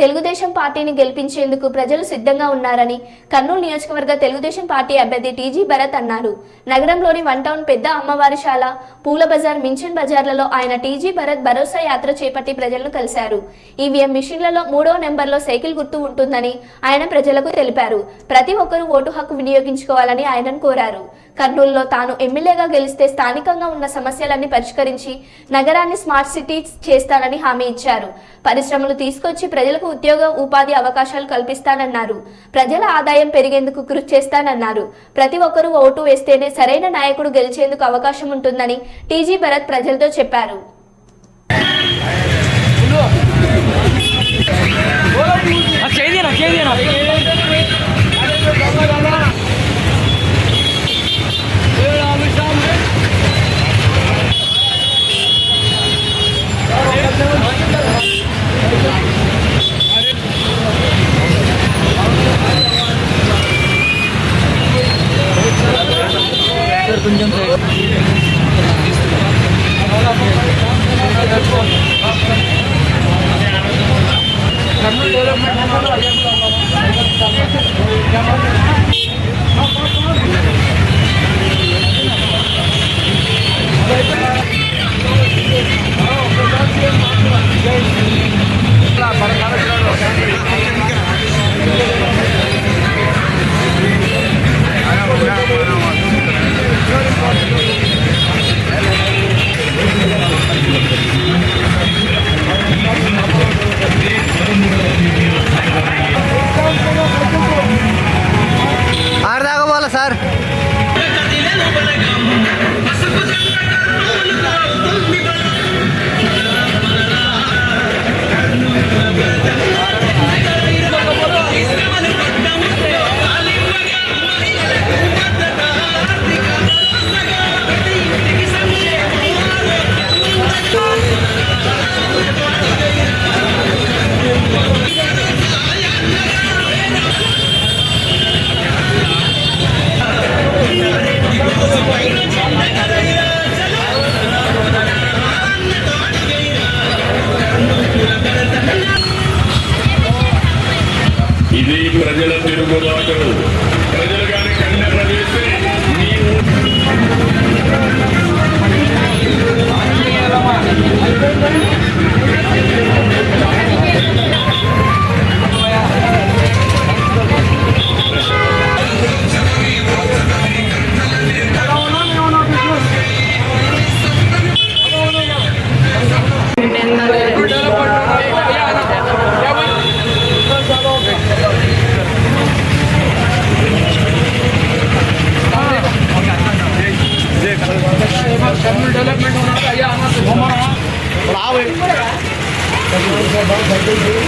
తెలుగుదేశం పార్టీని గెలిపించేందుకు ప్రజలు సిద్ధంగా ఉన్నారని కర్నూలు నియోజకవర్గ తెలుగుదేశం పార్టీ అభ్యర్థి టీజీ భరత్ అన్నారు. నగరంలోని వన్ టౌన్ పెద్ద అమ్మవారిశాల పూల బజార్ మించిన్ బజార్లలో ఆయన టీజీ భరత్ భరోసా యాత్ర చేపట్టి ప్రజలను కలిశారు. ఈవీఎం మిషన్లలో మూడో నెంబర్లో సైకిల్ గుర్తు ఉంటుందని ఆయన ప్రజలకు తెలిపారు. ప్రతి ఒక్కరూ ఓటు హక్కు వినియోగించుకోవాలని ఆయనను కోరారు. కర్నూలులో తాను ఎమ్మెల్యేగా గెలిస్తే స్థానికంగా ఉన్న సమస్యలన్నీ పరిష్కరించి నగరాన్ని స్మార్ట్ సిటీ చేస్తానని హామీ ఇచ్చారు. పరిశ్రమలు తీసుకొచ్చి ప్రజలకు ఉద్యోగ ఉపాధి అవకాశాలు కల్పిస్తానన్నారు. ప్రజల ఆదాయం పెరిగేందుకు కృషి చేస్తానన్నారు. ప్రతి ఒక్కరూ ఓటు వేస్తేనే సరైన నాయకుడు గెలిచేందుకు అవకాశం ఉంటుందని టీజీ భరత్ ప్రజలతో చెప్పారు. డెవలప్మెంట్ ఇది ప్రజల తిరుగుబాటు. ప్రజలు కానీ కన్నె ప్రవేశం నీవు బాగా బయట